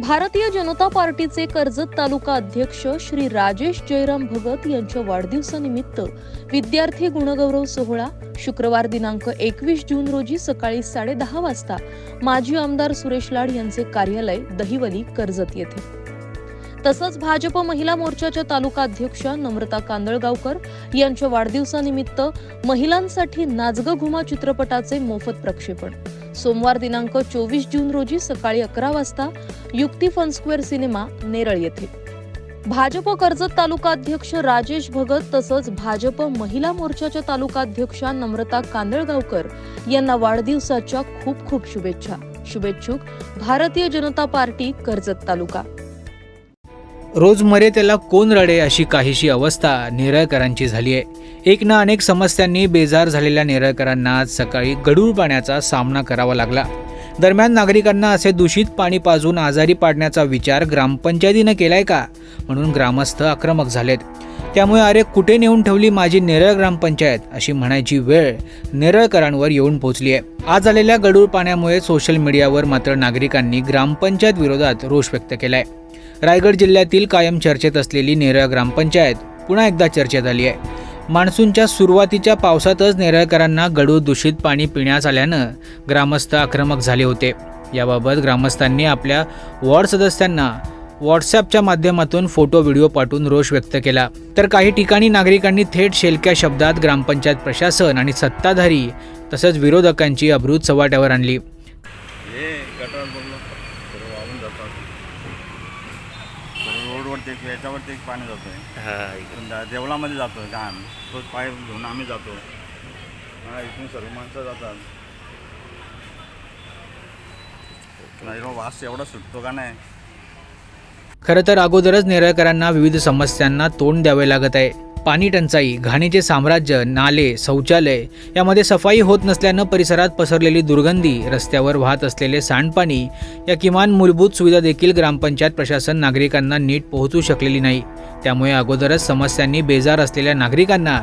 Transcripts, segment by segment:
भारतीय जनता पार्टीचे कर्जत तालुका अध्यक्ष श्री राजेश जयराम भगत यांच्या वाढदिवसानिमित्त विद्यार्थी गुणगौरव सोहळा शुक्रवार दिनांक एकवीस जून रोजी सकाळी साडेदहा वाजता माजी आमदार सुरेश लाड यांचे कार्यालय दहिवली कर्जत येथे. तसंच भाजप महिला मोर्चाच्या तालुका अध्यक्षा नम्रता कांदळगावकर यांच्या वाढदिवसानिमित्त महिलांसाठी नाचगं घुमा चित्रपटाचे मोफत प्रक्षेपण सोमवार दिनांक चोवीस जून रोजी सकाळी अकरा वाजता युक्ती फन स्क्वेअर सिनेमा नेरळ येथे. भाजप कर्जत तालुका अध्यक्ष राजेश भगत तसंच भाजप महिला मोर्चाच्या तालुका अध्यक्षा नम्रता कांदळगावकर यांना वाढदिवसाच्या खूप खूप शुभेच्छा. शुभेच्छुक भारतीय जनता पार्टी कर्जत तालुका. रोज मरे त्याला कोण रडे अशी काहीशी अवस्था नेरळकरांची झाली आहे. एक ना अनेक समस्यांनी बेजार झालेल्या नेरळकरांना आज सकाळी गडूळ पाण्याचा सामना करावा लागला. दरम्यान नागरिकांना असे दूषित पाणी पाजून आजारी पाडण्याचा विचार ग्रामपंचायतीनं केलाय का? म्हणून ग्रामस्थ आक्रमक झालेत. त्यामुळे अरे कुठे नेऊन ठेवली माझी नेरळ ग्रामपंचायत? अशी म्हणायची वेळ नेरळकरांवर येऊन पोहोचली आहे. आज आलेल्या गडूळ पाण्यामुळे सोशल मीडियावर मात्र नागरिकांनी ग्रामपंचायत विरोधात रोष व्यक्त केलाय. रायगड जिल्ह्यातील कायम चर्चेत असलेली नेरळ ग्रामपंचायत पुन्हा एकदा चर्चेत आली आहे. मान्सूनच्या सुरुवातीच्या पावसातच नेरळकरांना गडू दूषित पाणी पिण्यास आल्यानं ग्रामस्थ आक्रमक झाले होते. याबाबत ग्रामस्थांनी आपल्या वॉर्ड सदस्यांना व्हॉट्सॲपच्या माध्यमातून फोटो व्हिडिओ पाठवून रोष व्यक्त केला. तर काही ठिकाणी नागरिकांनी थेट शेलक्या शब्दात ग्रामपंचायत प्रशासन आणि सत्ताधारी तसंच विरोधकांची अब्रूत चव्हाट्यावर आणली हे गटार बघलं सर्व वाहून जातात रोडवरती एक याच्यावरती एक पाणी जातो आहे देवळामध्ये जातो आहे घाण. तोच पाय घेऊन आम्ही जातो. हा इथून सर्व माणसं जातात. नाही वास एवढा सुटतो का नाही? खरं तर अगोदरच नेरळकरांना विविध समस्यांना तोंड द्यावे लागत आहे. पाणी टंचाई घाणीचे साम्राज्य नाले शौचालय यामध्ये सफाई होत नसल्यानं परिसरात पसरलेली दुर्गंधी रस्त्यावर वाहत असलेले सांडपाणी या किमान मूलभूत सुविधा देखील ग्रामपंचायत प्रशासन नागरिकांना नीट पोहोचू शकलेली नाही. त्यामुळे अगोदरच समस्यांनी बेजार असलेल्या नागरिकांना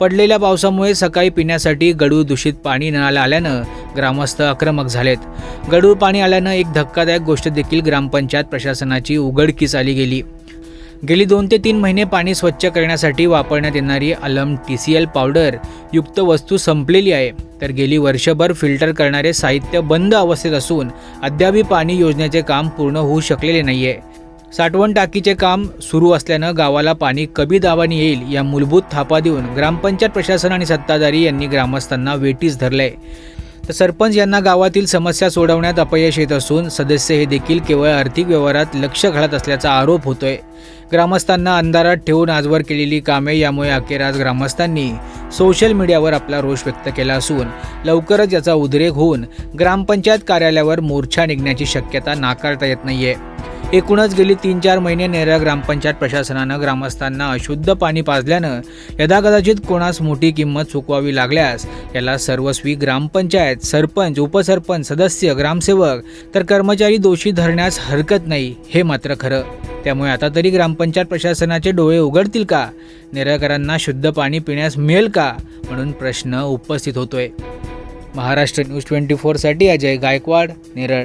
पडलेल्या पावसामुळे सकाळी पिण्यासाठी गडूळ दूषित पाणी नळाला आल्यानं ग्रामस्थ आक्रमक झालेत. गडूळ पाणी आल्यानं एक धक्कादायक गोष्ट देखील ग्रामपंचायत प्रशासनाची उघडकीस आली गेली. गेली दोन ते तीन महिने पाणी स्वच्छ करण्यासाठी वापरण्यात येणारी अलम टी सी एल पावडर युक्त वस्तू संपलेली आहे. तर गेली वर्षभर फिल्टर करणारे साहित्य बंद अवस्थेत असून अद्यापही पाणी योजनेचे काम पूर्ण होऊ शकलेले नाही आहे साठवण टाकीचे काम सुरू असल्यानं गावाला पाणी कमी दाबाने येईल या मूलभूत थापा देऊन ग्रामपंचायत प्रशासन आणि सत्ताधारी यांनी ग्रामस्थांना वेटीस धरलंय. तर सरपंच यांना गावातील समस्या सोडवण्यात अपयश येत असून सदस्य हे देखील केवळ आर्थिक व्यवहारात लक्ष घालत असल्याचा आरोप होतोय. ग्रामस्थांना अंधारात ठेवून आजवर केलेली कामे यामुळे अखेर आज ग्रामस्थांनी सोशल मीडियावर आपला रोष व्यक्त केला असून लवकरच याचा उद्रेक होऊन ग्रामपंचायत कार्यालयावर मोर्चा निघण्याची शक्यता नाकारता येत नाहीये. एकूणच गेली तीन चार महिने नेरळ ग्रामपंचायत प्रशासनानं ग्रामस्थांना अशुद्ध पाणी पाजल्यानं यदाकदाचित कोणास मोठी किंमत चुकवावी लागल्यास याला सर्वस्वी ग्रामपंचायत सरपंच उपसरपंच सदस्य ग्रामसेवक तर कर्मचारी दोषी धरण्यास हरकत नाही हे मात्र खरं. त्यामुळे आता तरी ग्रामपंचायत प्रशासनाचे डोळे उघडतील का? नेरळकरांना शुद्ध पाणी पिण्यास मिळेल का? म्हणून प्रश्न उपस्थित होतोय. महाराष्ट्र न्यूज ट्वेंटी फोरसाठी अजय गायकवाड नेरळ.